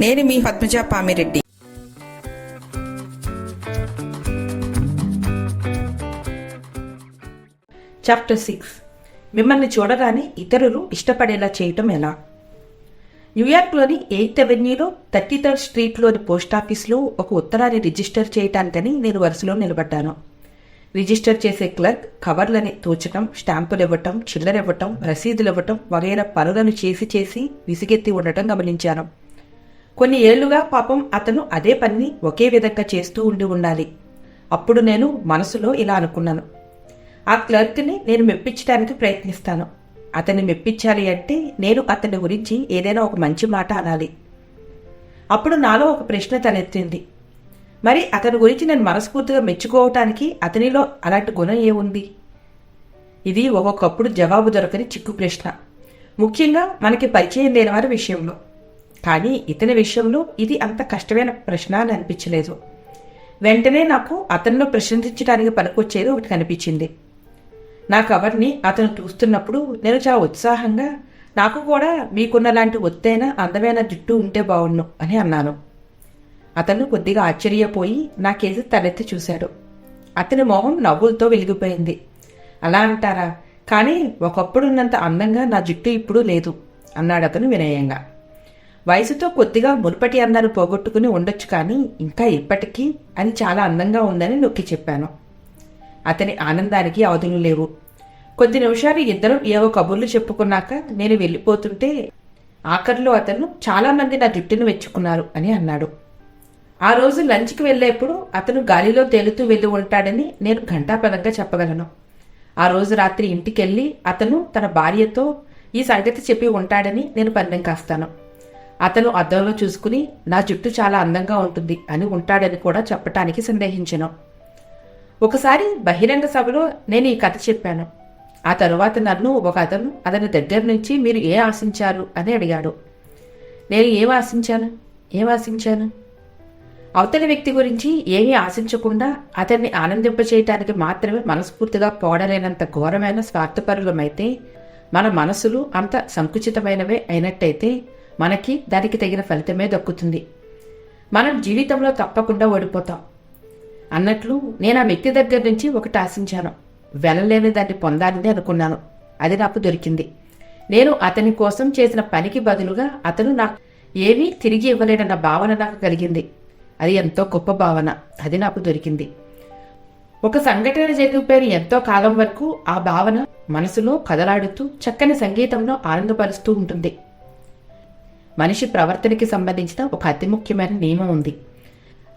నేను మీ Padmaja Pamireddy. Chapter six మిమ్మల్ని చూడగానే ఇతరులు ఇష్టపడేలా చేయటం ఎలా? న్యూయార్క్లోని ఎయిత్ అవెన్యూలో థర్టీ థర్డ్ స్ట్రీట్లోని పోస్ట్ ఆఫీస్లో ఒక ఉత్తరాన్ని రిజిస్టర్ చేయటానికని నేను వరుసలో నిలబడ్డాను. రిజిస్టర్ చేసే క్లర్క్ కవర్లని తోచటం స్టాంపులు ఇవ్వటం చిల్లర ఇవ్వటం రసీదులు ఇవ్వటం వగైరా పనులను చేసి చేసి విసిగెత్తి ఉండటం గమనించాను. కొన్ని ఏళ్ళుగా పాపం అతను అదే పనిని ఒకే విధంగా చేస్తూ ఉండి ఉండాలి. అప్పుడు నేను మనసులో ఇలా అనుకున్నాను. ఆ క్లర్క్ని నేను మెప్పించడానికి ప్రయత్నిస్తాను. అతన్ని మెప్పించాలి అంటే నేను అతని గురించి ఏదైనా ఒక మంచి మాట అనాలి. అప్పుడు నాలో ఒక ప్రశ్న తలెత్తింది. మరి అతని గురించి నేను మనస్ఫూర్తిగా మెచ్చుకోవటానికి అతనిలో అలాంటి గుణం ఏముంది? ఇది ఒక్కొక్కప్పుడు జవాబు దొరకని చిక్కు ప్రశ్న. ముఖ్యంగా మనకి పరిచయం లేని వారి విషయంలో. కానీ ఇతని విషయంలో ఇది అంత కష్టమైన ప్రశ్న అని అనిపించలేదు. వెంటనే నాకు అతనిలో ప్రశ్నించడానికి పనికొచ్చేది ఒకటి కనిపించింది. నా కవర్ని అతను చూస్తున్నప్పుడు నేను చాలా ఉత్సాహంగా నాకు కూడా మీకున్న లాంటి ఒత్తైన అందమైన జుట్టు ఉంటే బాగుండు అని అన్నాను. అతను కొద్దిగా ఆశ్చర్యపోయి నా కేసు తలెత్తి చూశాడు. అతని మొహం నవ్వులతో వెలిగిపోయింది. అలా అంటారా? కానీ ఒకప్పుడున్నంత అందంగా నా జుట్టు ఇప్పుడు లేదు అన్నాడు అతను వినయంగా. వయసుతో కొద్దిగా మునుపటి అన్నారు పోగొట్టుకుని ఉండొచ్చు కానీ ఇంకా ఇప్పటికీ అది చాలా అందంగా ఉందని నొక్కి చెప్పాను. అతని ఆనందానికి అవధులు లేవు. కొద్ది నిమిషాలు ఇద్దరం ఏవో కబుర్లు చెప్పుకున్నాక నేను వెళ్ళిపోతుంటే ఆఖరిలో అతను చాలామంది నా జుట్టును వెచ్చుకున్నారు అని అన్నాడు. ఆ రోజు లంచ్కి వెళ్ళేప్పుడు అతను గాలిలో తేలుతూ వెళ్ళి ఉంటాడని నేను ఘంటాపదంగా చెప్పగలను. ఆ రోజు రాత్రి ఇంటికెళ్ళి అతను తన భార్యతో ఈ సంగతి చెప్పి ఉంటాడని నేను పందెం కాస్తాను. అతను అద్దంలో చూసుకుని నా జుట్టు చాలా అందంగా ఉంటుంది అని ఉంటాడని కూడా చెప్పటానికి సందేహించను. ఒకసారి బహిరంగ సభలో నేను ఈ కథ చెప్పాను. ఆ తరువాత నన్ను ఒక అతను అతని దగ్గర నుంచి మీరు ఏ ఆశించారు అని అడిగాడు. నేను ఏం ఆశించాను? ఏం ఆశించాను? అవతలి వ్యక్తి గురించి ఏమీ ఆశించకుండా అతన్ని ఆనందింపచేయటానికి మాత్రమే మనస్ఫూర్తిగా పోడలేనంత ఘోరమైన స్వార్థపరులమైతే మన మనసులు అంత సంకుచితమైనవే అయినట్టయితే మనకి దానికి తగిన ఫలితమే దక్కుతుంది. మనం జీవితంలో తప్పకుండా ఓడిపోతాం. అన్నట్లు నేను ఆ వ్యక్తి దగ్గర నుంచి ఒకటి ఆశించాను. వెళ్ళలేని దాన్ని పొందాలని అనుకున్నాను. అది నాకు దొరికింది. నేను అతని కోసం చేసిన పనికి బదులుగా అతను నాకు ఏమీ తిరిగి ఇవ్వలేడన్న భావన నాకు కలిగింది. అది ఎంతో గొప్ప భావన. అది నాకు దొరికింది. ఒక సంఘటన జరిగిపోయిన ఎంతో కాలం వరకు ఆ భావన మనసులో కదలాడుతూ చక్కని సంగీతంలో ఆనందపరుస్తూ ఉంటుంది. మనిషి ప్రవర్తనకి సంబంధించిన ఒక అతి ముఖ్యమైన నియమం ఉంది.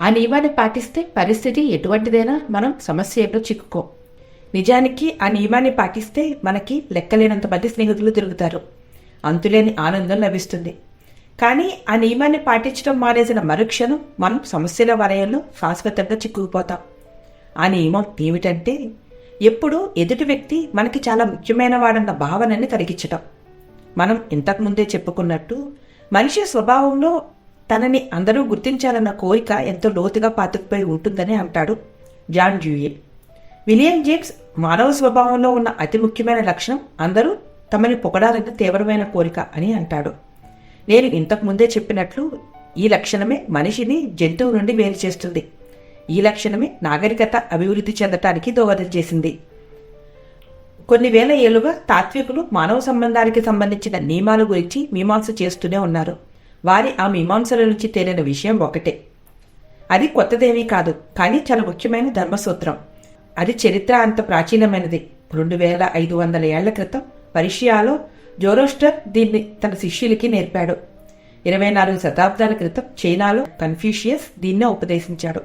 ఆ నియమాన్ని పాటిస్తే పరిస్థితి ఎటువంటిదైనా మనం సమస్యలో చిక్కుకో. నిజానికి ఆ నియమాన్ని పాటిస్తే మనకి లెక్కలేనంత మంది స్నేహితులు తిరుగుతారు. అంతులేని ఆనందం లభిస్తుంది. కానీ ఆ నియమాన్ని పాటించడం మానేసిన మరుక్షణం మనం సమస్యల వలయంలో శాశ్వతంగా చిక్కుకుపోతాం. ఆ నియమం ఏమిటంటే ఎప్పుడూ ఎదుటి వ్యక్తి మనకి చాలా ముఖ్యమైన వాడన్న భావనని కలిగించటం. మనం ఇంతకుముందే చెప్పుకున్నట్టు మనిషి స్వభావంలో తనని అందరూ గుర్తించాలన్న కోరిక ఎంతో లోతుగా పాతుకుపోయి ఉంటుందని అంటాడు జాన్ జ్యూయిల్ విలియం జేమ్స్ మానవ స్వభావంలో ఉన్న అతి ముఖ్యమైన లక్షణం అందరూ తమని పొగడాలన్న తీవ్రమైన కోరిక అని అంటాడు. నేను ఇంతకు ముందే చెప్పినట్లు ఈ లక్షణమే మనిషిని జంతువు నుండి వేరు చేస్తుంది. ఈ లక్షణమే నాగరికత అభివృద్ధి చెందటానికి దోహదం చేసింది. కొన్ని వేల ఏళ్ళుగా తాత్వికులు మానవ సంబంధానికి సంబంధించిన నియమాల గురించి మీమాంస చేస్తూనే ఉన్నారు. వారి ఆ మీమాంసల నుంచి తేలిన విషయం ఒకటే. అది కొత్తదేమీ కాదు కానీ చాలా ముఖ్యమైన ధర్మసూత్రం. అది చరిత్ర అంత ప్రాచీనమైనది. రెండు వేల ఐదు వందల ఏళ్ళ క్రితం పర్షియాలో జోరోస్టర్ దీన్ని తన శిష్యులకి నేర్పాడు. ఇరవై నాలుగు శతాబ్దాల క్రితం చైనాలో కన్ఫ్యూషియస్ దీన్నే ఉపదేశించాడు.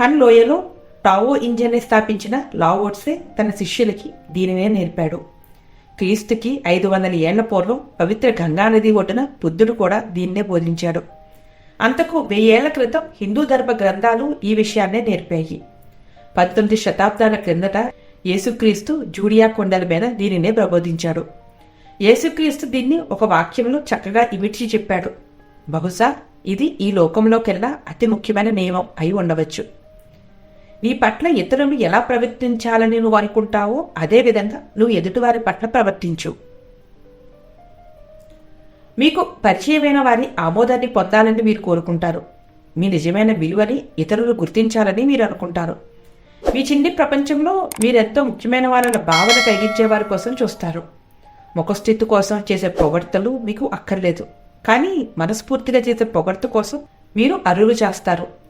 హన్ లోయలో టావో ఇంజన్ని స్థాపించిన లావోట్సే తన శిష్యులకి దీనినే నేర్పాడు. క్రీస్తుకి ఐదు వందల ఏళ్ళ పూర్వం పవిత్ర గంగానది ఒడ్డున బుద్ధుడు కూడా దీన్నే బోధించాడు. అంతకు వెయ్యేళ్ళ క్రితం హిందూ ధర్మ గ్రంథాలు ఈ విషయాన్నే నేర్పాయి. పంతొమ్మిది శతాబ్దాల క్రిందట యేసుక్రీస్తు జూడియా కొండల మీద దీనినే ప్రబోధించాడు. యేసుక్రీస్తు దీన్ని ఒక వాక్యంలో చక్కగా ఇమిడ్చి చెప్పాడు. బహుశా ఇది ఈ లోకంలోకెల్లా అతి ముఖ్యమైన నియమం అయి ఉండవచ్చు. నీ పట్ల ఇతరులు ఎలా ప్రవర్తించాలని నువ్వు అనుకుంటావో అదే విధంగా నువ్వు ఎదుటివారి పట్ల ప్రవర్తించు. మీకు పరిచయమైన వారి ఆమోదాన్ని పొందాలని మీరు కోరుకుంటారు. మీ నిజమైన విలువని ఇతరులు గుర్తించాలని మీరు అనుకుంటారు. మీ చిన్ని ప్రపంచంలో మీరెంతో ముఖ్యమైన వాళ్ళ భావన కలిగించే వారి కోసం చూస్తారు. ముఖస్థితి కోసం చేసే పొగడ్తలు మీకు అక్కర్లేదు. కానీ మనస్ఫూర్తిగా చేసే పొగడ్త కోసం మీరు అరువు చేస్తారు.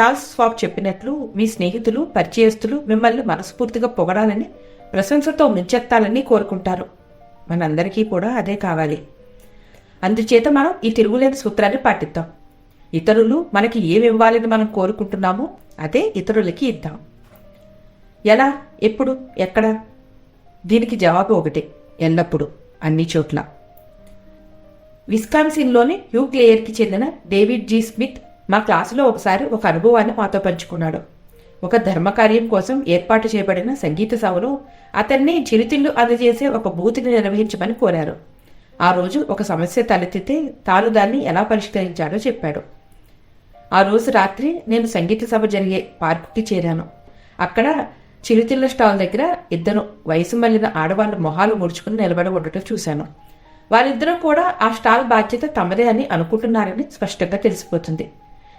చార్ల్స్ స్వాబ్ చెప్పినట్లు మీ స్నేహితులు పరిచయస్తులు మిమ్మల్ని మనస్ఫూర్తిగా పొగడాలని ప్రశంసతో ముంచెత్తాలని కోరుకుంటారు. మనందరికీ కూడా అదే కావాలి. అందుచేత మనం ఈ తిరుగులేని సూత్రాన్ని పాటిద్దాం. ఇతరులు మనకి ఏమి ఇవ్వాలని మనం కోరుకుంటున్నామో అదే ఇతరులకి ఇద్దాం. ఎలా? ఎప్పుడు? ఎక్కడ? దీనికి జవాబు ఒకటే. ఎల్లప్పుడూ అన్ని చోట్ల. విస్కాన్సిన్లోని యూక్లేయర్కి చెందిన డేవిడ్ జీ స్మిత్ మా క్లాసులో ఒకసారి ఒక అనుభవాన్ని మాతో పంచుకున్నాడు. ఒక ధర్మకార్యం కోసం ఏర్పాటు చేయబడిన సంగీత సభలో అతన్ని చిరుతిళ్ళు అందజేసే ఒక బూతిని నిర్వహించమని కోరారు. ఆ రోజు ఒక సమస్య తలెత్తితే తాను దాన్ని ఎలా పరిష్కరించాడో చెప్పాడు. ఆ రోజు రాత్రి నేను సంగీత సభ జరిగే పార్కుకి చేరాను. అక్కడ చిరుతిళ్ళ స్టాల్ దగ్గర ఇద్దరు వయసు మళ్ళిన ఆడవాళ్ళ మొహాలు ముడుచుకుని నిలబడి ఉండటం చూశాను. వారిద్దరూ కూడా ఆ స్టాల్ బాధ్యత తమదే అని అనుకుంటున్నారని స్పష్టంగా తెలిసిపోతుంది.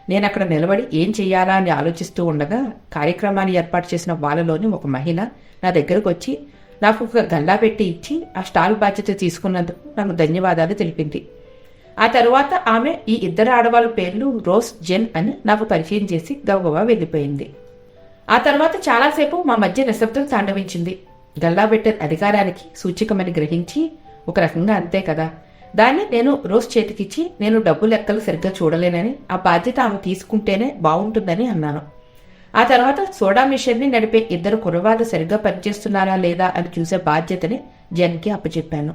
నేను అక్కడ నిలబడి ఏం చేయాలా అని ఆలోచిస్తూ ఉండగా కార్యక్రమాన్ని ఏర్పాటు చేసిన వాళ్ళలోని ఒక మహిళ నా దగ్గరకు వచ్చి నాకు ఒక గల్లా పెట్టి ఇచ్చి ఆ స్టాల్ బాధ్యత తీసుకున్నందుకు నాకు ధన్యవాదాలు తెలిపింది. ఆ తరువాత ఆమె ఈ ఇద్దరు ఆడవాళ్ళ పేర్లు రోజ్ జెన్ అని నాకు పరిచయం చేసి గబగబా వెళ్ళిపోయింది. ఆ తర్వాత చాలాసేపు మా మధ్య నిశ్శబ్దం తాండవించింది. గల్లా పెట్టే అధికారానికి సూచికమని గ్రహించి ఒక రకంగా అంతే కదా. దాన్ని నేను రోజ్ చేతికిచ్చి నేను డబ్బు లెక్కలు సరిగ్గా చూడలేనని ఆ బాధ్యత ఆమె తీసుకుంటేనే బాగుంటుందని అన్నాను. ఆ తర్వాత సోడా మిషన్ని నడిపే ఇద్దరు కుర్రవాళ్ళు సరిగ్గా పనిచేస్తున్నారా లేదా అని చూసే బాధ్యతని జన్కి అప్పచెప్పాను.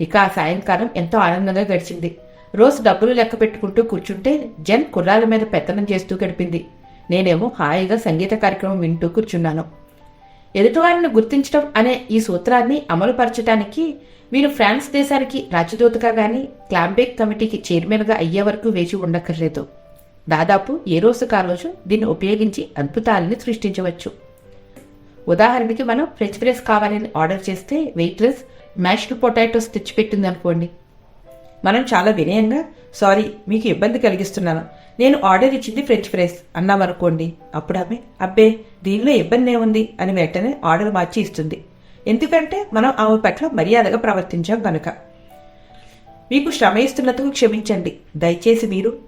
ఇక ఆ సాయంకాలం ఎంతో ఆనందంగా గడిచింది. రోజ్ డబ్బులు లెక్క పెట్టుకుంటూ కూర్చుంటే జన్ కుర్రాల మీద పెత్తనం చేస్తూ గడిపింది. నేనేమో హాయిగా సంగీత కార్యక్రమం వింటూ కూర్చున్నాను. ఎదుటివారిని గుర్తించడం అనే ఈ సూత్రాన్ని అమలుపరచడానికి మీరు ఫ్రాన్స్ దేశానికి రాజదూతగా కానీ క్లాంబేక్ కమిటీకి చైర్మన్గా అయ్యే వరకు వేచి ఉండక్కర్లేదు. దాదాపు ఏ రోజు ఆ రోజు దీన్ని ఉపయోగించి అద్భుతాలని సృష్టించవచ్చు. ఉదాహరణకి మనం ఫ్రెంచ్ ఫ్రైస్ కావాలని ఆర్డర్ చేస్తే వెయిట్రెస్ మ్యాష్డ్ పొటాటోస్ తెచ్చిపెట్టింది అనుకోండి. మనం చాలా వినయంగా సారీ మీకు ఇబ్బంది కలిగిస్తున్నాను. నేను ఆర్డర్ ఇచ్చింది ఫ్రెంచ్ ఫ్రైస్ అన్నామనుకోండి. అప్పుడు ఆమె అబ్బే దీనిలో ఇబ్బంది ఏముంది? అని వెంటనే ఆర్డర్ మార్చి ఇస్తుంది. ఎందుకంటే మనం ఆమె పట్ల మర్యాదగా ప్రవర్తించాం కనుక మీకు శ్రమ ఇస్తున్నందుకు క్షమించండి. దయచేసి మీరు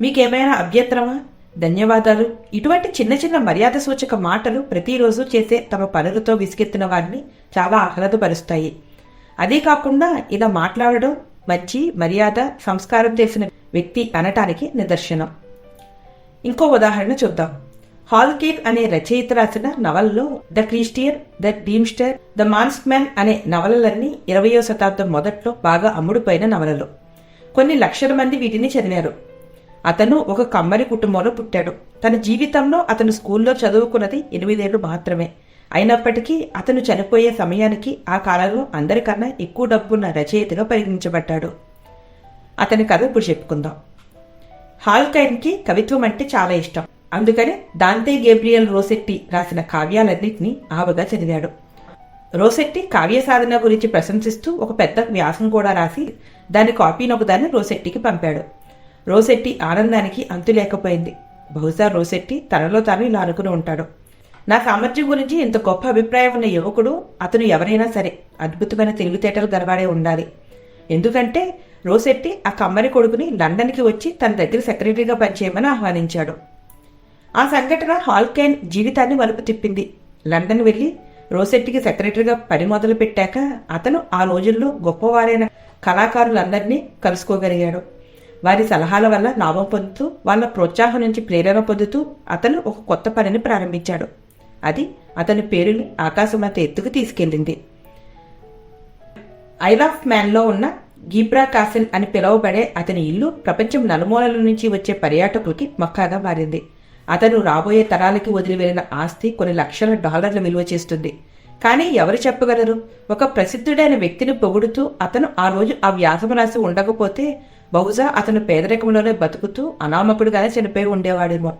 మీకేమైనా అభ్యంతరమా? ధన్యవాదాలు. ఇటువంటి చిన్న చిన్న మర్యాద సూచక మాటలు ప్రతిరోజు చేసే తమ పనులతో విసిగెత్తిన వారిని చాలా ఆహ్లాదపరుస్తాయి. అదే కాకుండా ఇలా మాట్లాడడం మంచి మర్యాద సంస్కారం చేసిన వ్యక్తి అనటానికి నిదర్శనం. ఇంకో ఉదాహరణ చూద్దాం. హాల్కేర్ అనే రచయిత రాసిన నవలలో the Christian the Deemster the Manxman అనే నవలలన్నీ ఇరవయో శతాబ్దం మొదట్లో బాగా అమ్ముడుపోయిన నవలలు. కొన్ని లక్షల మంది వీటిని చదివారు. అతను ఒక కమ్మరి కుటుంబంలో పుట్టాడు. తన జీవితంలో అతను స్కూల్లో చదువుకున్నది ఎనిమిదేళ్ళు మాత్రమే. అయినప్పటికీ అతను చనిపోయే సమయానికి ఆ కాలంలో అందరికన్నా ఎక్కువ డబ్బున్న రచయితగా పరిగణించబడ్డాడు. అతని కథ ఇప్పుడు చెప్పుకుందాం. హాల్కైన్కి కవిత్వం అంటే చాలా ఇష్టం. అందుకనే దాంతే గేబ్రియల్ రోసెట్టి రాసిన కావ్యాలన్నింటినీ ఆవగా చదివాడు. రోసెట్టి కావ్య సాధన గురించి ప్రశంసిస్తూ ఒక పెద్ద వ్యాసం కూడా రాసి దాని కాపీని ఒకదాన్ని రోసెట్టికి పంపాడు. రోసెట్టి ఆనందానికి అంతు లేకపోయింది. బహుశా రోసెట్టి తనలో తాను ఇలా అనుకుని ఉంటాడు. నా సామర్థ్యం గురించి ఇంత గొప్ప అభిప్రాయం ఉన్న యువకుడు అతను ఎవరైనా సరే అద్భుతమైన తెలివితేటలు గలవాడే ఉండాలి. ఎందుకంటే రోసెట్టి ఆ కమ్మరి కొడుకుని లండన్కి వచ్చి తన దగ్గర సెక్రటరీగా పనిచేయమని ఆహ్వానించాడు. ఆ సంఘటన హాల్కైన్ జీవితాన్ని మలుపు తిప్పింది. లండన్ వెళ్ళి రోసెట్టికి సెక్రటరీగా పని మొదలు పెట్టాక అతను ఆ రోజుల్లో గొప్పవారైన కళాకారులందరినీ కలుసుకోగలిగాడు. వారి సలహాల వల్ల లాభం పొందుతూ వాళ్ళ ప్రోత్సాహం నుంచి ప్రేరణ పొందుతూ అతను ఒక కొత్త పనిని ప్రారంభించాడు. అది అతని పేరుని ఆకాశమంత ఎత్తుకు తీసుకెళ్ళింది. ఐల్ ఆఫ్ మ్యాన్లో ఉన్న గీబ్రా కాసిల్ అని పిలువబడే అతని ఇల్లు ప్రపంచం నలుమూలల నుంచి వచ్చే పర్యాటకులకి మక్కాగా మారింది. అతను రాబోయే తరాలకి వదిలి వెళ్ళిన ఆస్తి కొన్ని లక్షల డాలర్ల విలువ చేస్తుంది. కానీ ఎవరు చెప్పగలరు? ఒక ప్రసిద్ధుడైన వ్యక్తిని పొగుడుతూ అతను ఆ రోజు ఆ వ్యాసం రాసి ఉండకపోతే బహుశా అతను పేదరికంలోనే బతుకుతూ అనామకుడుగానే చనిపోయి ఉండేవాడేమో.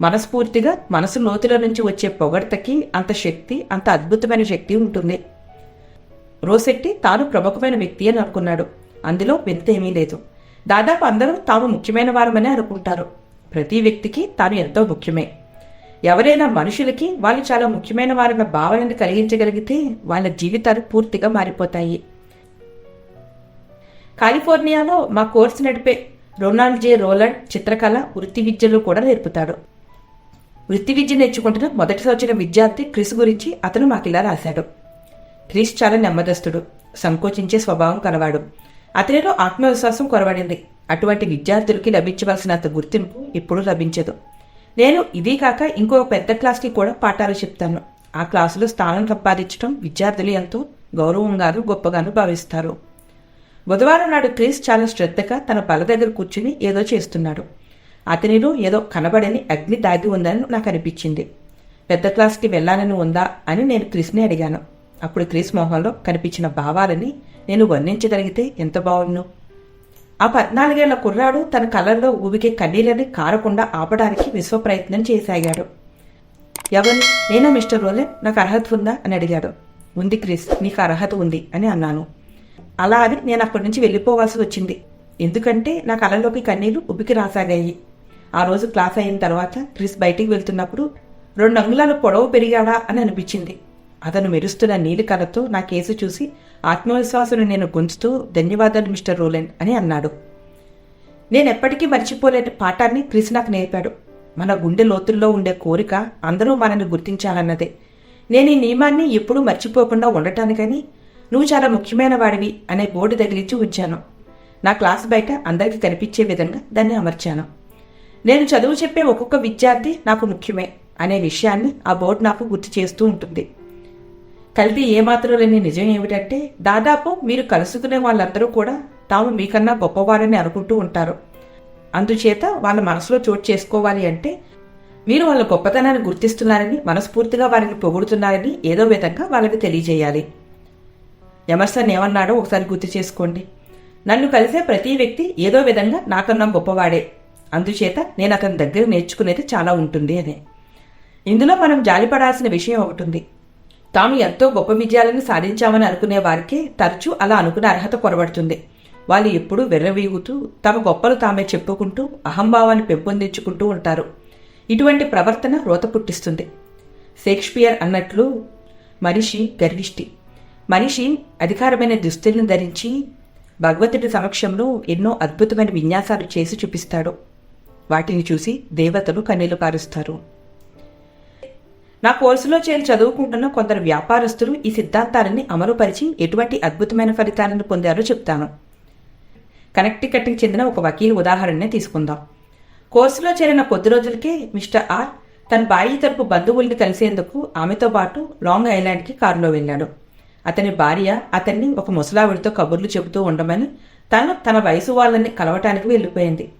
మనస్ఫూర్తిగా మనసు లోతుల నుంచి వచ్చే పొగడ్తకి అంత శక్తి అంత అద్భుతమైన శక్తి ఉంటుంది. రోసెట్టి తాను ప్రముఖమైన వ్యక్తి అని అనుకున్నాడు. అందులో వింత ఏమీ లేదు. దాదాపు అందరూ తాము ముఖ్యమైన వారమని అనుకుంటారు. ప్రతి వ్యక్తికి తాను ఎంతో ముఖ్యమే. ఎవరైనా మనుషులకి వాళ్ళు చాలా ముఖ్యమైన వారన్న భావనను కలిగించగలిగితే వాళ్ళ జీవితాలు పూర్తిగా మారిపోతాయి. కాలిఫోర్నియాలో మా కోర్సు నడిపే రొనాల్డ్ జే రోలాండ్ చిత్రకళ వృత్తి విద్యలు కూడా నేర్పుతాడు. వృత్తి విద్య నేర్చుకుంటున్న మొదటి సంవత్సరం విద్యార్థి క్రిస్ గురించి అతను మాకు ఇలా రాశాడు. క్రిస్ చాలా నెమ్మదస్తుడు సంకోచించే స్వభావం కలవాడు. అతనిలో ఆత్మవిశ్వాసం కొరవడింది. అటువంటి విద్యార్థులకి లభించవలసినంత గుర్తింపు ఇప్పుడు లభించదు. నేను ఇది కాక ఇంకో పెద్ద క్లాస్కి కూడా పాఠాలు చెప్తాను. ఆ క్లాసులో స్థానం సంపాదించడం విద్యార్థులు ఎంతో గౌరవంగాను గొప్పగాను భావిస్తారు. బుధవారం నాడు క్రీస్ చాలా శ్రద్ధగా తన బల దగ్గర కూర్చుని ఏదో చేస్తున్నాడు. అతనిలో ఏదో కనబడని అగ్ని దాగి ఉందని నాకు అనిపించింది. పెద్ద క్లాస్కి వెళ్ళాలని ఉందా అని నేను క్రిస్ని అడిగాను. అప్పుడు క్రిస్ మొహంలో కనిపించిన భావాలని నేను వర్ణించగలిగితే ఎంత బాగుండు? ఆ పద్నాలుగేళ్ళ కుర్రాడు తన కళ్ళల్లో ఊబికే కన్నీళ్ళని కారకుండా ఆపడానికి విశ్వప్రయత్నం చేసాగాడు ఎవరు నేనా మిస్టర్ రోలే నాకు అర్హత ఉందా? అని అడిగాడు. ఉంది క్రిస్. నీకు అర్హత ఉంది అని అన్నాను. అలా అని నేను అక్కడి నుంచి వెళ్ళిపోవాల్సి వచ్చింది. ఎందుకంటే నా కళ్ళలోకి కన్నీళ్ళు ఉబ్బికి రాసాగాయి. ఆ రోజు క్లాస్ అయిన తర్వాత క్రిస్ బయటికి వెళ్తున్నప్పుడు రెండు అంగుళాలు పొడవు పెరిగాడా అని అనిపించింది. అతను మెరుస్తున్న నీలి కళ్ళతో నా కేసు చూసి ఆత్మవిశ్వాసును నేను గుంజుతూ ధన్యవాదాలు మిస్టర్ రోలెన్ అని అన్నాడు. నేను ఎప్పటికీ మర్చిపోలేని పాఠాన్ని క్రిస్ నాకు నేర్పాడు. మన గుండె లోతుల్లో ఉండే కోరిక అందరూ మనల్ని గుర్తించాలన్నదే. నేను ఈ నియమాన్ని ఎప్పుడూ మర్చిపోకుండా ఉండటానికని నువ్వు చాలా ముఖ్యమైన వాడివి అనే బోర్డు తగిలించి ఉంచాను నా క్లాస్ బయట అందరికీ కనిపించే విధంగా దాన్ని అమర్చాను. నేను చదువు చెప్పే ఒక్కొక్క విద్యార్థి నాకు ముఖ్యమే అనే విషయాన్ని ఆ బోర్డు నాకు గుర్తు చేస్తూ ఉంటుంది. కల్తీ ఏమాత్రం లేని నిజం ఏమిటంటే దాదాపు మీరు కలుసుకునే వాళ్ళందరూ కూడా తాము మీకన్నా గొప్పవారని అనుకుంటూ ఉంటారు. అందుచేత వాళ్ళ మనసులో చోటు చేసుకోవాలి అంటే మీరు వాళ్ళ గొప్పతనాన్ని గుర్తిస్తున్నారని మనస్ఫూర్తిగా వారిని పొగుడుతున్నారని ఏదో విధంగా వాళ్ళకి తెలియజేయాలి. ఎమర్సన్ ఏమన్నాడో ఒకసారి గుర్తు చేసుకోండి. నన్ను కలిసే ప్రతి వ్యక్తి ఏదో విధంగా నాకన్నా గొప్పవాడే. అందుచేత నేను అతని దగ్గర నేర్చుకునేది చాలా ఉంటుంది అని. ఇందులో మనం జాలిపడాల్సిన విషయం ఒకటి ఉంది. తాము ఎంతో గొప్ప విజయాలను సాధించామని అనుకునే వారికి తరచూ అలా అనుకునే అర్హత కొరబడుతుంది. వాళ్ళు ఎప్పుడూ వెర్రవీగుతూ తమ గొప్పలు తామే చెప్పుకుంటూ అహంభావాన్ని పెంపొందించుకుంటూ ఉంటారు. ఇటువంటి ప్రవర్తన రోత పుట్టిస్తుంది. షేక్స్పియర్ అన్నట్లు మనిషి గర్విష్టి. మనిషి అధికారమైన దుస్తులను ధరించి భగవంతుడి సమక్షంలో ఎన్నో అద్భుతమైన విన్యాసాలు చేసి చూపిస్తాడు. వాటిని చూసి దేవతలు కన్నీళ్ళు కారుస్తారు. నా కోర్సులో చేరి చదువుకుంటున్న కొందరు వ్యాపారస్తులు ఈ సిద్ధాంతాలని అమలుపరిచి ఎటువంటి అద్భుతమైన ఫలితాలను పొందారో చెప్తాను. కనెక్టికట్కి చెందిన ఒక వకీల్ ఉదాహరణనే తీసుకుందాం. కోర్సులో చేరిన కొద్ది రోజులకే మిస్టర్ ఆర్ తన బాయి తరపు బంధువుల్ని కలిసేందుకు ఆమెతో పాటు లాంగ్ ఐలాండ్కి కారులో వెళ్ళాడు. అతని భార్య అతన్ని ఒక ముసలావిడితో కబుర్లు చెబుతూ ఉండమని తను తన వయసు వాళ్ళని కలవటానికి వెళ్ళిపోయింది.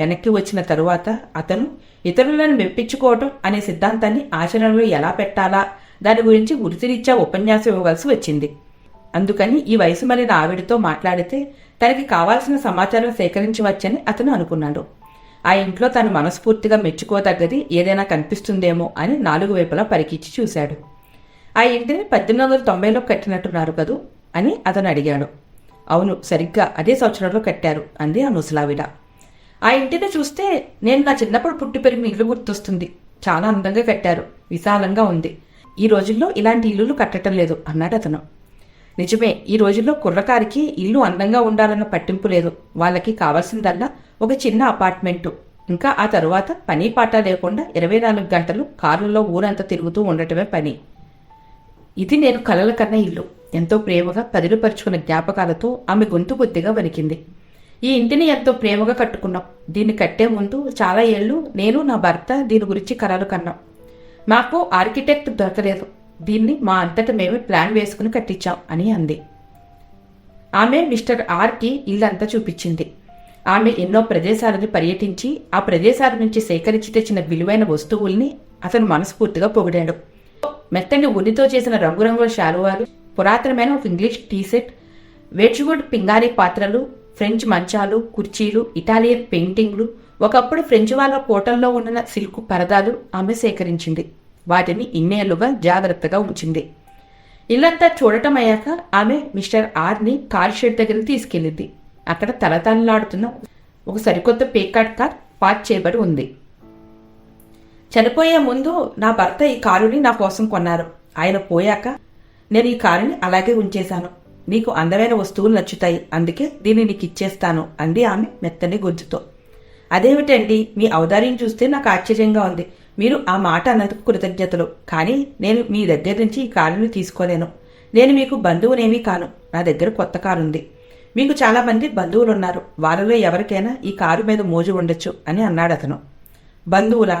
వెనక్కి వచ్చిన తరువాత అతను ఇతరులను మెప్పించుకోవటం అనే సిద్ధాంతాన్ని ఆచరణలో ఎలా పెట్టాలా? దాని గురించి వృత్తిరీత్యా ఉపన్యాసం ఇవ్వవలసి వచ్చింది. అందుకని ఈ వయసు మళ్ళిన ఆవిడతో మాట్లాడితే తనకి కావాల్సిన సమాచారం సేకరించవచ్చని అతను అనుకున్నాడు. ఆ ఇంట్లో తను మనస్ఫూర్తిగా మెచ్చుకోదగ్గది ఏదైనా కనిపిస్తుందేమో అని నాలుగు వైపులా పరికిచ్చి చూశాడు. ఆ ఇంటిని పద్దెనిమిది వందల తొంభైలో కట్టినట్టున్నారు కదూ? అని అతను అడిగాడు. అవును సరిగ్గా అదే సంవత్సరంలో కట్టారు అంది ఆ ముసలావిడ. ఆ ఇంటిని చూస్తే నేను నా చిన్నప్పుడు పుట్టి పెరిగిన ఇల్లు గుర్తొస్తుంది. చాలా అందంగా కట్టారు. విశాలంగా ఉంది. ఈ రోజుల్లో ఇలాంటి ఇల్లులు కట్టడం లేదు అన్నాడు అతను. నిజమే ఈ రోజుల్లో కుర్రకారికి ఇల్లు అందంగా ఉండాలన్న పట్టింపు లేదు. వాళ్ళకి కావాల్సిందల్లా ఒక చిన్న అపార్ట్మెంటు. ఇంకా ఆ తరువాత పని పాట లేకుండా ఇరవై నాలుగు గంటలు కారులో ఊరంతా తిరుగుతూ ఉండటమే పని. ఇది నేను కలల కన్న ఇల్లు. ఎంతో ప్రేమగా పదిలుపరుచుకున్న జ్ఞాపకాలతో ఆమె గొంతు బొత్తిగా వణికింది. ఈ ఇంటిని ఎంతో ప్రేమగా కట్టుకున్నాం. దీన్ని కట్టే ముందు చాలా ఏళ్ళు నేను నా భర్త దీని గురించి కలలు కన్నాం. మాకు ఆర్కిటెక్ట్ దొరకలేదు. దీన్ని మా అంతట మేమే ప్లాన్ వేసుకుని కట్టించాం అని అంది. ఆమె మిస్టర్ ఆర్కి ఇల్లంతా చూపించింది. ఆమె ఎన్నో ప్రదేశాలను పర్యటించి ఆ ప్రదేశాల నుంచి సేకరించి తెచ్చిన విలువైన వస్తువుల్ని అతను మనస్ఫూర్తిగా పొగిడాడు. మెత్తని ఉనితో చేసిన రంగురంగుల శాలువాలు పురాతనమైన ఒక ఇంగ్లీష్ టీసెట్ వేడ్చువుడ్ పింగాణి పాత్రలు ఫ్రెంచ్ మంచాలు కుర్చీలు ఇటాలియన్ పెయింటింగ్లు ఒకప్పుడు ఫ్రెంచ్ వాళ్ళ కోటల్లో ఉన్న సిల్క్ పరదాలు ఆమె సేకరించింది. వాటిని ఇన్నేళ్ళుగా జాగ్రత్తగా ఉంచింది. ఇల్లంతా చూడటం అయ్యాక ఆమె మిస్టర్ ఆర్ని కార్ షెడ్ దగ్గరికి తీసుకెళ్ళింది. అక్కడ తలతలలాడుతున్న ఒక సరికొత్త పేకాట్ కార్ పార్క్ చేయబడి ఉంది. చనిపోయే ముందు నా భర్త ఈ కారుని నా కోసం కొన్నారు. ఆయన పోయాక నేను ఈ కారుని అలాగే ఉంచేశాను. నీకు అందమైన వస్తువులు నచ్చుతాయి అందుకే దీన్ని నీకు ఇచ్చేస్తాను అంది ఆమె మెత్తని గొంతుతో. అదేమిటండి? మీ ఔదార్యం చూస్తే నాకు ఆశ్చర్యంగా ఉంది. మీరు ఆ మాట అన్నందుకు కృతజ్ఞతలు. కానీ నేను మీ దగ్గర నుంచి ఈ కారుని తీసుకోలేను. నేను మీకు బంధువునేమీ కాను. నా దగ్గర కొత్త కారు ఉంది మీకు చాలా మంది బంధువులు ఉన్నారు వాళ్ళలో ఎవరికైనా ఈ కారు మీద మోజు ఉండొచ్చు అని అన్నాడు అతను. బంధువులా?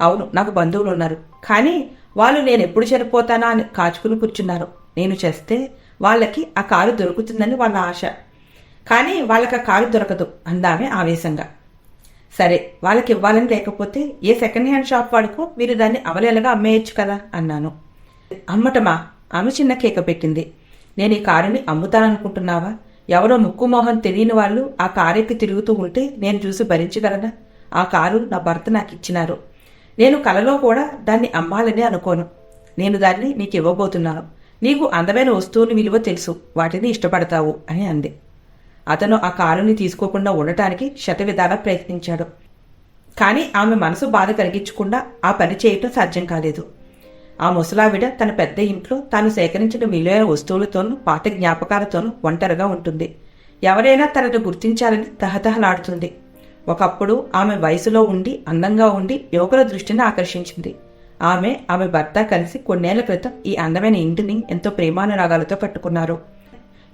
అవును నాకు బంధువులు ఉన్నారు కానీ వాళ్ళు నేను ఎప్పుడు చనిపోతానా అని కాచుకుని కూర్చున్నారు. నేను చేస్తే వాళ్ళకి ఆ కారు దొరుకుతుందని వాళ్ళ ఆశ. కానీ వాళ్ళకి ఆ కారు దొరకదు అందామే ఆవేశంగా. సరే వాళ్ళకి ఇవ్వాలని లేకపోతే ఏ సెకండ్ హ్యాండ్ షాప్ వాడుకో మీరు దాన్ని అవలేలగా అమ్మేయచ్చు కదా అన్నాను. అమ్మటమా? ఆమె చిన్న కేక పెట్టింది. నేను ఈ కారుని అమ్ముతాననుకుంటున్నావా? ఎవరో ముక్కు మొహం తెలియని వాళ్ళు ఆ కారెక్కి తిరుగుతూ ఉంటే నేను చూసి భరించగలనా? ఆ కారు నా భర్త నాకు ఇచ్చినారు నేను కలలో కూడా దాన్ని అమ్మాలని అనుకోను. నేను దాన్ని నీకు ఇవ్వబోతున్నాను. నీకు అందమైన వస్తువుని విలువ తెలుసు వాటిని ఇష్టపడతావు అని అంది. అతను ఆ కారుని తీసుకోకుండా ఉండటానికి శతవిధాలా ప్రయత్నించాడు. కానీ ఆమె మనసు బాధ కలిగించకుండా ఆ పని చేయటం సాధ్యం కాలేదు. ఆ ముసలావిడ తన పెద్ద ఇంట్లో తాను సేకరించిన విలువైన వస్తువులతోనూ పాత జ్ఞాపకాలతోనూ ఒంటరిగా ఉంటుంది. ఎవరైనా తనను గుర్తించాలని తహతహలాడుతుంది. ఒకప్పుడు ఆమె వయసులో ఉండి అందంగా ఉండి యువకుల దృష్టిని ఆకర్షించింది. ఆమె ఆమె భర్త కలిసి కొన్నేళ్ళ క్రితం ఈ అందమైన ఇంటిని ఎంతో ప్రేమానురాగాలతో కట్టుకున్నారు.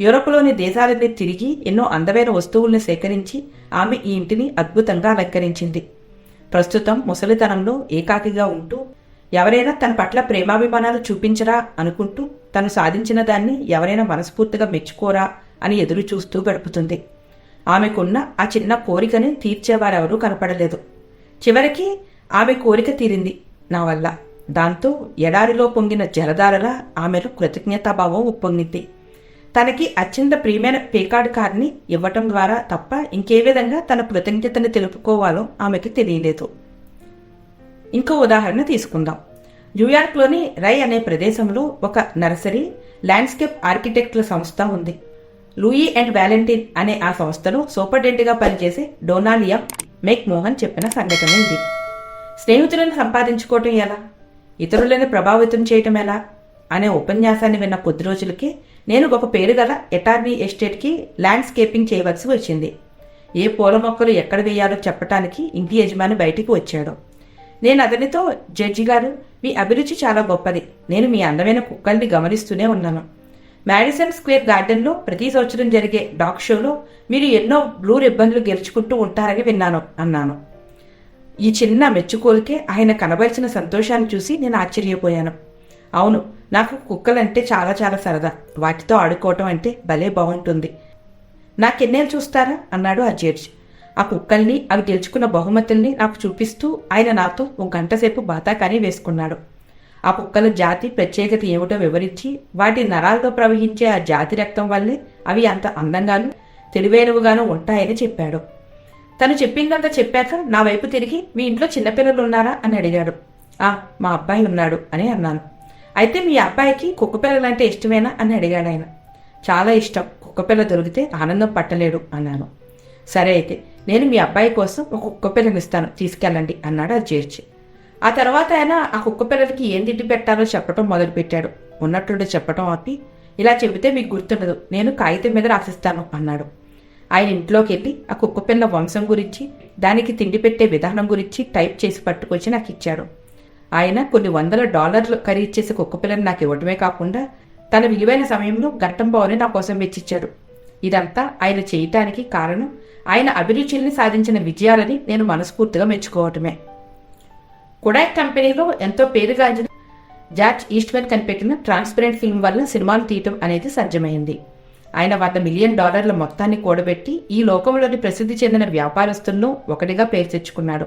యూరోప్లోని దేశాలన్నీ తిరిగి ఎన్నో అందమైన వస్తువుల్ని సేకరించి ఆమె ఈ ఇంటిని అద్భుతంగా అలంకరించింది. ప్రస్తుతం ముసలితనంలో ఏకాకిగా ఉంటూ ఎవరైనా తన పట్ల ప్రేమాభిమానాలు చూపించరా అనుకుంటూ తను సాధించిన దాన్ని ఎవరైనా మనస్ఫూర్తిగా మెచ్చుకోరా అని ఎదురు చూస్తూ గడుపుతుంది. ఆమెకున్న ఆ చిన్న కోరికని తీర్చేవారెవరూ కనపడలేదు. చివరికి ఆమె కోరిక తీరింది. నా వల్ల. దాంతో ఎడారిలో పొంగిన జలధారలా ఆమెలో కృతజ్ఞతాభావం ఉప్పొంగింది. తనకి అత్యంత ప్రియమైన పేకాడ్ కార్ని ఇవ్వటం ద్వారా తప్ప ఇంకే విధంగా తన కృతజ్ఞతని తెలుపుకోవాలో ఆమెకి తెలియలేదు. ఇంకో ఉదాహరణ తీసుకుందాం. న్యూయార్క్లోని రై అనే ప్రదేశంలో ఒక నర్సరీ ల్యాండ్స్కేప్ ఆర్కిటెక్టుల సంస్థ ఉంది. లూయి అండ్ వ్యాలంటీన్ అనే ఆ సంస్థలో సూపర్డెంట్గా పనిచేసే డొనాలియా మేక్ మోహన్ చెప్పిన సంఘటన ఇది. స్నేహితులను సంపాదించుకోవటం ఎలా? ఇతరులను ప్రభావితం చేయటం ఎలా? అనే ఉపన్యాసాన్ని విన్న కొద్ది రోజులకే నేను ఒక పేరు గల ఎటార్నీ ఎస్టేట్కి ల్యాండ్స్కేపింగ్ చేయవలసి వచ్చింది. ఏ పూల మొక్కలు ఎక్కడ వేయాలో చెప్పటానికి ఇంటి యజమాని బయటికి వచ్చాడు. నేను అతనితో జడ్జి గారు మీ అభిరుచి చాలా గొప్పది. నేను మీ అందమైన కుక్కల్ని గమనిస్తూనే ఉన్నాను. మ్యాడిసన్ స్క్వేర్ గార్డెన్లో ప్రతి సంవత్సరం జరిగే డాగ్ షోలో మీరు ఎన్నో బ్లూ రిబ్బన్లు గెలుచుకుంటూ ఉంటారని విన్నాను అన్నాను. ఈ చిన్న మెచ్చుకోలికే ఆయన కనబరిచిన సంతోషాన్ని చూసి నేను ఆశ్చర్యపోయాను. అవును నాకు కుక్కలంటే చాలా చాలా సరదా. వాటితో ఆడుకోవటం అంటే భలే బాగుంటుంది. నాకెన్నేళ్ళు చూస్తారా? అన్నాడు ఆ జడ్జ్. ఆ కుక్కల్ని అవి గెలుచుకున్న బహుమతుల్ని నాకు చూపిస్తూ ఆయన నాతో ఒక గంట సేపు బాతాకాని వేసుకున్నాడు. ఆ కుక్కల జాతి ప్రత్యేకత ఏమిటో వివరించి వాటి నరాలతో ప్రవహించే ఆ జాతి రక్తం వల్లే అవి అంత అందంగాను తెలివైనవిగాను ఉంటాయని చెప్పాడు. తను చెప్పిందంతా చెప్పాక నా వైపు తిరిగి మీ ఇంట్లో చిన్నపిల్లలు ఉన్నారా? అని అడిగాడు. ఆ మా అబ్బాయి ఉన్నాడు అని అన్నాను. అయితే మీ అబ్బాయికి కుక్కపిల్లలంటే ఇష్టమేనా? అని అడిగాడు ఆయన. చాలా ఇష్టం. కుక్కపిల్ల దొరికితే ఆనందం పట్టలేడు అన్నాను. సరే అయితే నేను మీ అబ్బాయి కోసం ఒక కుక్కపిల్లని ఇస్తాను. తీసుకెళ్ళండి అన్నాడు అది చేర్చి ఆ తర్వాత ఆయన ఆ కుక్కపిల్లలకి ఏం తిండి పెట్టాలో చెప్పడం మొదలుపెట్టాడు. ఉన్నట్టుండి చెప్పడం ఆపి ఇలా చెబితే మీకు గుర్తుండదు. నేను కాగితం మీద రాసిస్తాను అన్నాడు. ఆయన ఇంట్లోకి వెళ్ళి ఆ కుక్కపిల్ల వంశం గురించి దానికి తిండి పెట్టే విధానం గురించి టైప్ చేసి పట్టుకొచ్చి నాకు ఇచ్చాడు. ఆయన కొన్ని వందల డాలర్లు ఖరీదు చేసే కుక్కపిల్లని నాకు ఇవ్వడమే కాకుండా తన విలువైన సమయంలో గట్టం బావుని నా కోసం వెచ్చిచ్చాడు. ఇదంతా ఆయన చేయటానికి కారణం ఆయన అభిరుచుల్ని సాధించిన విజయాలని నేను మనస్ఫూర్తిగా మెచ్చుకోవటమే. కుడాక్ కంపెనీలో ఎంతో పేరుగాంచిన జార్జ్ ఈస్ట్మెన్ కనిపెట్టిన ట్రాన్స్పరెంట్ ఫిల్మ్ వల్ల సినిమాలు తీయటం అనేది సాధ్యమైంది ఆయన వంద మిలియన్ డాలర్ల మొత్తాన్ని కూడబెట్టి ఈ లోకంలోని ప్రసిద్ధి చెందిన వ్యాపారస్తులను ఒకటిగా పేరు తెచ్చుకున్నాడు.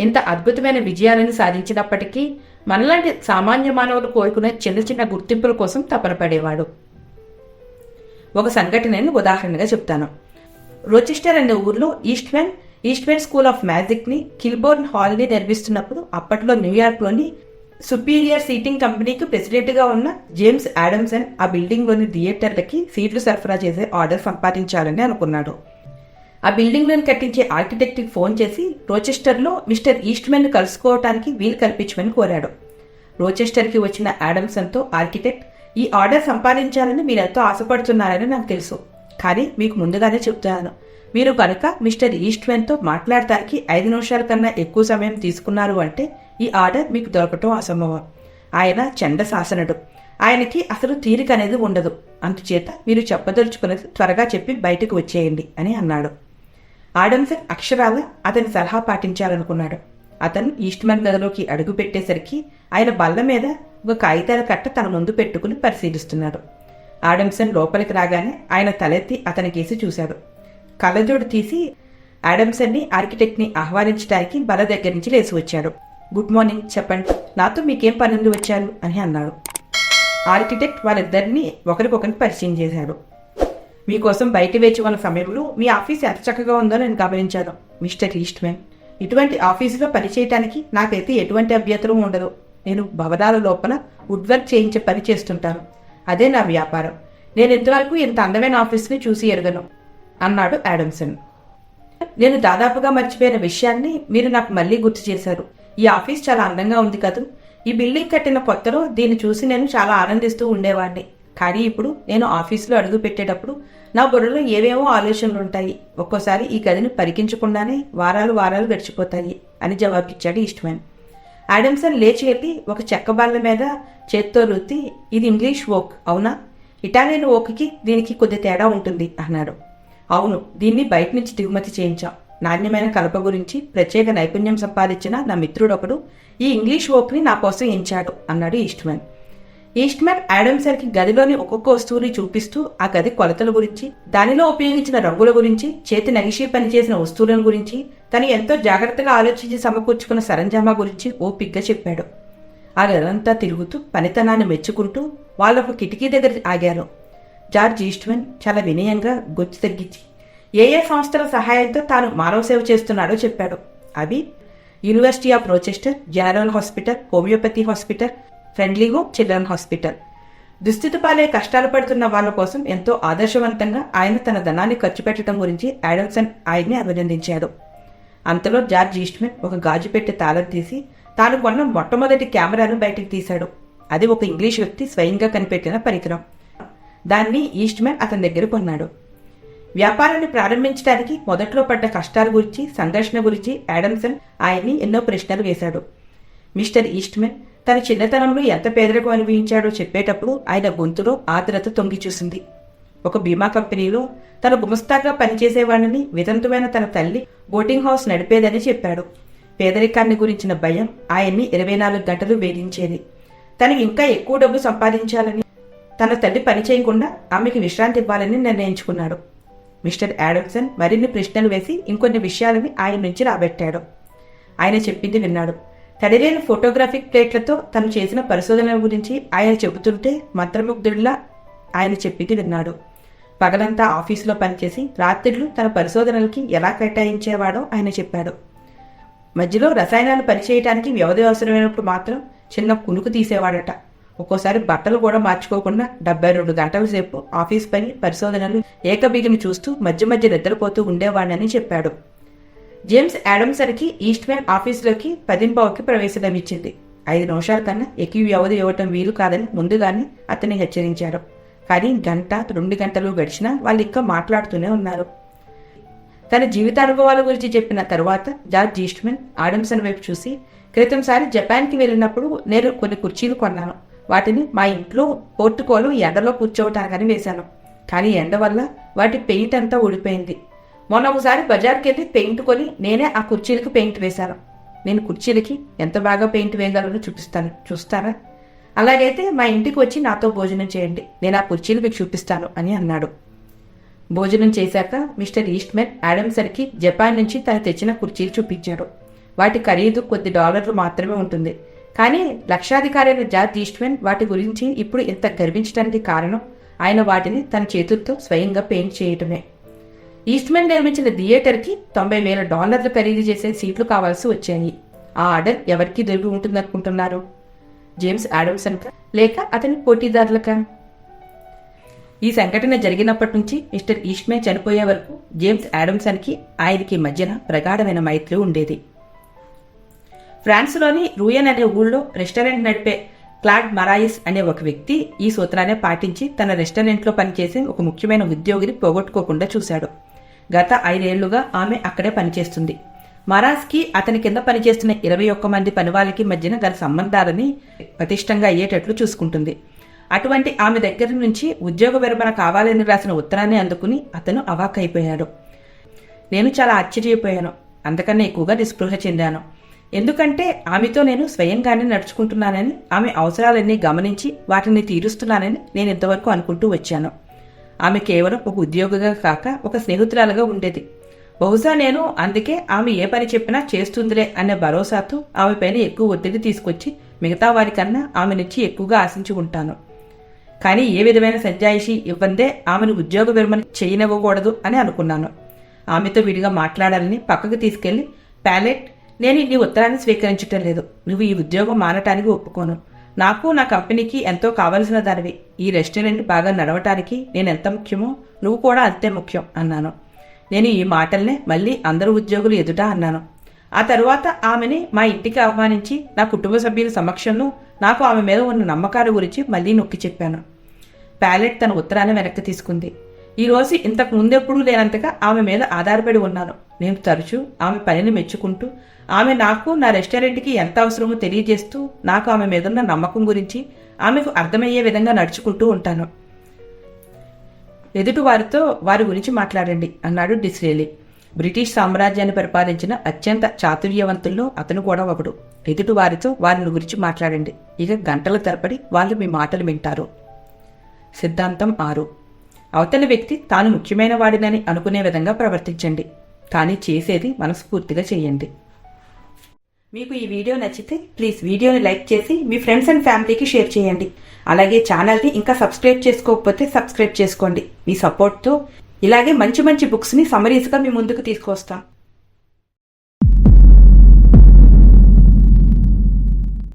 ఇంత అద్భుతమైన విజయాలను సాధించినప్పటికీ మనలాంటి సామాన్య మానవులు కోరుకునే చిన్న చిన్న గుర్తింపుల కోసం తపన పడేవాడు. ఒక సంఘటనని ఉదాహరణగా చెప్తాను. రోచిస్టర్ అనే ఊర్లో ఈస్ట్మెన్ ఈస్ట్మెన్ స్కూల్ ఆఫ్ మ్యాజిక్ని కిల్బోర్న్ హాల్ని నిర్మిస్తున్నప్పుడు అప్పట్లో న్యూయార్క్లోని సుపీరియర్ సీటింగ్ కంపెనీకి ప్రెసిడెంట్గా ఉన్న జేమ్స్ ఆడమ్సన్ ఆ బిల్డింగ్లోని థియేటర్లకి సీట్లు సరఫరా చేసే ఆర్డర్ సంపాదించాలని అనుకున్నాడు. ఆ బిల్డింగ్లను కట్టించే ఆర్కిటెక్ట్ ఫోన్ చేసి రోచెస్టర్లో మిస్టర్ ఈస్ట్మెన్ కలుసుకోవటానికి వీలు కల్పించమని కోరాడు. రోచెస్టర్కి వచ్చిన ఆడమ్సన్తో ఆర్కిటెక్ట్ ఈ ఆర్డర్ సంపాదించాలని మీరెంతో ఆశపడుతున్నారని నాకు తెలుసు. కానీ మీకు ముందుగానే చెప్తున్నాను. మీరు కనుక మిస్టర్ ఈస్ట్మెన్తో మాట్లాడటానికి ఐదు నిమిషాల కన్నా ఎక్కువ సమయం తీసుకున్నారు అంటే ఈ ఆర్డర్ మీకు దొరకటం అసంభవం. ఆయన చండ శాసనుడు ఆయనకి అసలు తీరిక అనేది ఉండదు. అందుచేత మీరు చెప్పదలుచుకున్నది త్వరగా చెప్పి బయటకు వచ్చేయండి అని అన్నాడు. ఆడమ్సన్ అక్షరాల అతని సలహా పాటించాలనుకున్నాడు. అతను ఈస్ట్మన్ గదిలోకి అడుగు పెట్టేసరికి ఆయన బల్ల మీద ఒక కాగితాల కట్ట తన ముందు పెట్టుకుని పరిశీలిస్తున్నాడు. ఆడమ్సన్ లోపలికి రాగానే ఆయన తలెత్తి అతని కేసి చూశాడు. కళ్ళజోడు తీసి ఆడమ్సన్ని ఆర్కిటెక్ట్ని ఆహ్వానించడానికి బల దగ్గర నుంచి లేచి వచ్చాడు. గుడ్ మార్నింగ్ చెప్పండి. నాతో మీకేం పని నుండి వచ్చారు? అని అన్నాడు. ఆర్కిటెక్ట్ వారిద్దరిని ఒకరికొకరిని పరిచయం చేశాడు. మీకోసం బయట వేచి ఉన్న సమయంలో మీ ఆఫీస్ ఎంత చక్కగా ఉందో నేను గమనించాను మిస్టర్ ఈస్ట్మెన్ ఇటువంటి ఆఫీసులో పనిచేయటానికి నాకైతే ఎటువంటి అభ్యంతరం ఉండదు. నేను భవనాల లోపల వుడ్ వర్క్ చేయించే పని చేస్తుంటాను. అదే నా వ్యాపారం. నేను ఇంతవరకు ఇంత అందమైన ఆఫీస్ని చూసి ఎరగను అన్నాడు యాడమ్సన్ నేను దాదాపుగా మర్చిపోయిన విషయాన్ని మీరు నాకు మళ్ళీ గుర్తు చేశారు. ఈ ఆఫీస్ చాలా అందంగా ఉంది కదూ. ఈ బిల్డింగ్ కట్టిన కొత్తలో దీన్ని చూసి నేను చాలా ఆనందిస్తూ ఉండేవాడిని. కానీ ఇప్పుడు నేను ఆఫీసులో అడుగు పెట్టేటప్పుడు నా బుర్రలో ఏవేవో ఆలోచనలు ఉంటాయి. ఒక్కోసారి ఈ గదిని పరికించకుండానే వారాలు వారాలు గడిచిపోతాయి అని జవాబిచ్చాడు ఈస్ట్మెన్ ఆడమ్సన్ లేచి వెళ్ళి ఒక చెక్క బల్ల మీద చేత్తో రుత్తి ఇది ఇంగ్లీష్ ఓక్ అవునా? ఇటాలియన్ ఓక్కి దీనికి కొద్ది తేడా ఉంటుంది అన్నాడు. అవును దీన్ని బయట నుంచి దిగుమతి చేయించాం. నాణ్యమైన కలప గురించి ప్రత్యేక నైపుణ్యం సంపాదించిన నా మిత్రుడొకడు ఈ ఇంగ్లీష్ ఓక్ని నా కోసం ఎంచాడు అన్నాడు ఈస్ట్మెన్. ఈస్ట్మెన్ ఆడమ్సర్కి గదిలోని ఒక్కొక్క వస్తువుని చూపిస్తూ ఆ గది కొలతల గురించి దానిలో ఉపయోగించిన రంగుల గురించి చేతి నగిషి పనిచేసిన వస్తువుల గురించి తను ఎంతో జాగ్రత్తగా ఆలోచించి సమకూర్చుకున్న సరంజామా గురించి ఓపిగ్గా చెప్పాడు. ఆ గదంతా తిరుగుతూ పనితనాన్ని మెచ్చుకుంటూ వాళ్ళొక కిటికీ దగ్గర ఆగారు. జార్జ్ ఈస్ట్మెన్ చాలా వినయంగా గొచ్చు తగ్గించి ఏ ఏ సంస్థల సహాయంతో తాను మానవ సేవ చేస్తున్నాడో చెప్పాడు. అవి university of Rochester general hospital homeopathy hospital friendly home children hospital దుస్థితి పాలే కష్టాలు పడుతున్న వాళ్ళ కోసం ఎంతో ఆదర్శవంతంగా ఆయన తన ధనాన్ని ఖర్చు పెట్టడం గురించి యాడమ్సన్ ఆయన్ని అభినందించాడు. అంతలో జార్జ్ ఈస్ట్మెన్ ఒక గాజు పెట్టి తాళం తీసి తాను కొన్న మొట్టమొదటి కెమెరాను బయటికి తీశాడు. అది ఒక ఇంగ్లీష్ వ్యక్తి స్వయంగా కనిపెట్టిన పరికరం. దాన్ని ఈస్ట్మెన్ అతని దగ్గర కొన్నాడు. వ్యాపారాన్ని ప్రారంభించడానికి మొదట్లో పడ్డ కష్టాల గురించి సంఘర్షణ గురించి యాడమ్సన్ ఆయన్ని ఎన్నో ప్రశ్నలు వేశాడు. మిస్టర్ ఈస్ట్మెన్ తన చిన్నతనంలో ఎంత పేదరికం అనుభవించాడో చెప్పేటప్పుడు ఆయన గొంతులో ఆర్ద్రత తొంగి చూసింది. ఒక బీమా కంపెనీలో తన గుమస్తాగా పనిచేసేవాడిని వితంతువైన తన తల్లి బోటింగ్ హౌస్ నడిపేదని చెప్పాడు. పేదరికాన్ని గురించిన భయం ఆయన్ని ఇరవై నాలుగు గంటలు వేధించేది. తనకి ఇంకా ఎక్కువ డబ్బు సంపాదించాలని తన తల్లి పని చేయకుండా ఆమెకి విశ్రాంతి ఇవ్వాలని నిర్ణయించుకున్నాడు. మిస్టర్ యాడమ్సన్ మరిన్ని ప్రశ్నలు వేసి ఇంకొన్ని విషయాలని ఆయన నుంచి రాబెట్టాడు. ఆయన చెప్పింది విన్నాడు. తడిలేని ఫోటోగ్రాఫిక్ ప్లేట్లతో తను చేసిన పరిశోధనల గురించి ఆయన చెబుతుంటే మంత్రముగ్ధుడిలా ఆయన చెప్పింది విన్నాడు. పగలంతా ఆఫీసులో పనిచేసి రాత్రిళ్ళు తన పరిశోధనలకి ఎలా కేటాయించేవాడో ఆయన చెప్పాడు. మధ్యలో రసాయనాలు పనిచేయటానికి వ్యవధి అవసరమైనప్పుడు మాత్రం చిన్న కునుకు తీసేవాడట. ఒక్కోసారి బట్టలు కూడా మార్చుకోకుండా డెబ్బై రెండు గంటల సేపు ఆఫీస్ పని పరిశోధనలు ఏకబీగిని చూస్తూ మధ్య మధ్య నిద్రపోతూ ఉండేవాడని చెప్పాడు. జేమ్స్ యాడమ్సన్కి ఈస్ట్మెన్ ఆఫీసులోకి పదింపావుకి ప్రవేశం ఇచ్చింది ఐదు నిమిషాల కన్నా ఎక్కువ వ్యవధి ఇవ్వటం వీలు కాదని ముందుగానే అతన్ని హెచ్చరించాడు కానీ గంట రెండు గంటలు గడిచినా వాళ్ళు ఇంకా మాట్లాడుతూనే ఉన్నారు. తన జీవితానుభవాల గురించి చెప్పిన తర్వాత జార్జ్ ఈస్ట్మెన్ ఆడమ్సన్ వైపు చూసి క్రితంసారి జపాన్కి వెళ్ళినప్పుడు నేను కొన్ని కుర్చీలు కొన్నాను. వాటిని మా ఇంట్లో పోర్టుకోలు ఎండలో కూర్చోవటానికని వేశాను. కానీ ఎండ వల్ల వాటి పెయింట్ అంతా ఊడిపోయింది. మొన్న ఒకసారి బజార్కి వెళ్ళి పెయింట్ కొని నేనే ఆ కుర్చీలకి పెయింట్ వేశాను. నేను కుర్చీలకి ఎంత బాగా పెయింట్ వేయగలనో చూపిస్తాను. చూస్తారా? అలాగైతే మా ఇంటికి వచ్చి నాతో భోజనం చేయండి. నేను ఆ కుర్చీలు మీకు చూపిస్తాను అని అన్నాడు. భోజనం చేశాక మిస్టర్ ఈస్ట్మెన్ ఆడమ్సర్కి జపాన్ నుంచి తను తెచ్చిన కుర్చీలు చూపించాడు. వాటి ఖరీదు కొద్ది డాలర్లు మాత్రమే ఉంటుంది. కానీ లక్షాధికారి అయిన జార్జ్ ఈస్ట్మెన్ వాటి గురించి ఇప్పుడు ఇంత గర్వించడానికి కారణం ఆయన వాటిని తన చేతులతో స్వయంగా పెయింట్ చేయటమే. ఈస్ట్మెన్ నిర్మించిన థియేటర్కి తొంభై వేల డాలర్లు ఖరీదు చేసే సీట్లు కావాల్సి వచ్చాయి. ఆ ఆర్డర్ ఎవరికి దొరికి ఉంటుందనుకుంటున్నారు? జేమ్స్ ఆడమ్సన్ లేక అతని పోటీదారులకా? ఈ సంఘటన జరిగినప్పటి నుంచి మిస్టర్ ఈస్ట్మే చనిపోయే వరకు జేమ్స్ ఆడమ్సన్కి ఆయనకి మధ్యన ప్రగాఢమైన మైత్రి ఉండేది. ఫ్రాన్స్లోని రూయన్ అనే ఊళ్ళో రెస్టారెంట్ నడిపే క్లాడ్ మరాయిస్ అనే ఒక వ్యక్తి ఈ సూత్రాన్ని పాటించి తన రెస్టారెంట్లో పనిచేసే ఒక ముఖ్యమైన ఉద్యోగిని పోగొట్టుకోకుండా చూశాడు. గత ఐదేళ్ళుగా ఆమె అక్కడే పనిచేస్తుంది. మరాస్కి అతని కింద పనిచేస్తున్న ఇరవై ఒక్క మంది పనివాళ్ళకి మధ్యన గల సంబంధాలని పటిష్టంగా అయ్యేటట్లు చూసుకుంటుంది. అటువంటి ఆమె దగ్గర నుంచి ఉద్యోగ విరమణ కావాలని రాసిన ఉత్తరాన్ని అందుకుని అతను అవాక్ అయిపోయాడు నేను చాలా ఆశ్చర్యపోయాను. అంతకన్నా ఎక్కువగా నిస్పృహ చెందాను. ఎందుకంటే ఆమెతో నేను స్వయంగానే నడుచుకుంటున్నానని ఆమె అవసరాలన్నీ గమనించి వాటిని తీరుస్తున్నానని నేను ఇంతవరకు అనుకుంటూ వచ్చాను. ఆమె కేవలం ఒక ఉద్యోగిగా కాక ఒక స్నేహితురాలుగా ఉండేది. బహుశా నేను అందుకే ఆమె ఏ పని చెప్పినా చేస్తుందిలే అనే భరోసాతో ఆమె పైన ఎక్కువ ఒత్తిడి తీసుకొచ్చి మిగతా వారికన్నా ఆమె నుంచి ఎక్కువగా ఆశించి ఉంటాను. కానీ ఏ విధమైన సజ్జాయిషి ఇవ్వందే ఆమెను ఉద్యోగ విరమణ చేయనివ్వకూడదు అని అనుకున్నాను. ఆమెతో విడిగా మాట్లాడాలని పక్కకు తీసుకెళ్ళి ప్యాలెట్ నేను నీ ఉత్తరాన్ని స్వీకరించటం లేదు. నువ్వు ఈ ఉద్యోగం మానటానికి ఒప్పుకోను. నాకు నా కంపెనీకి ఎంతో కావలసిన దానివి. ఈ రెస్టారెంట్ బాగా నడవటానికి నేను ఎంత ముఖ్యమో నువ్వు కూడా అంతే ముఖ్యం అన్నాను. నేను ఈ మాటల్నే మళ్ళీ అందరు ఉద్యోగులు ఎదుట అన్నాను. ఆ తరువాత ఆమెని మా ఇంటికి ఆహ్వానించి నా కుటుంబ సభ్యుల సమక్షంలో నాకు ఆమె మీద ఉన్న నమ్మకాల గురించి మళ్ళీ నొక్కి చెప్పాను. ప్యాలెట్ తన ఉత్తరాన్ని వెనక్కి తీసుకుంది. ఈ రోజు ఇంతకు ముందెప్పుడూ లేనంతగా ఆమె మీద ఆధారపడి ఉన్నాను. నేను తరచూ ఆమె పనిని మెచ్చుకుంటూ ఆమె నాకు నా రెస్టారెంట్కి ఎంత అవసరమో తెలియజేస్తూ నాకు ఆమె మీదున్న నమ్మకం గురించి ఆమెకు అర్థమయ్యే విధంగా నడుచుకుంటూ ఉంటాను. ఎదుటి వారితో వారి గురించి మాట్లాడండి అన్నాడు డిస్రేలి. బ్రిటిష్ సామ్రాజ్యాన్ని పరిపాలించిన అత్యంత చాతుర్యవంతుల్లో అతను కూడా ఒకడు. ఎదుటి వారితో వారిని గురించి మాట్లాడండి. ఇక గంటల తరబడి వాళ్ళు మీ మాటలు వింటారు. సిద్ధాంతం ఆరు. అవతలి వ్యక్తి తాను ముఖ్యమైన వాడినని అనుకునే విధంగా ప్రవర్తించండి. కానీ చేసేది మనస్ఫూర్తిగా చేయండి. మీకు ఈ వీడియో నచ్చితే ప్లీజ్ వీడియోని లైక్ చేసి మీ ఫ్రెండ్స్ అండ్ ఫ్యామిలీకి షేర్ చేయండి. అలాగే ఛానల్ని ఇంకా సబ్స్క్రైబ్ చేసుకోకపోతే సబ్స్క్రైబ్ చేసుకోండి. మీ సపోర్ట్తో ఇలాగే మంచి మంచి బుక్స్ని సమరీస్గా మీ ముందుకు తీసుకొస్తాం.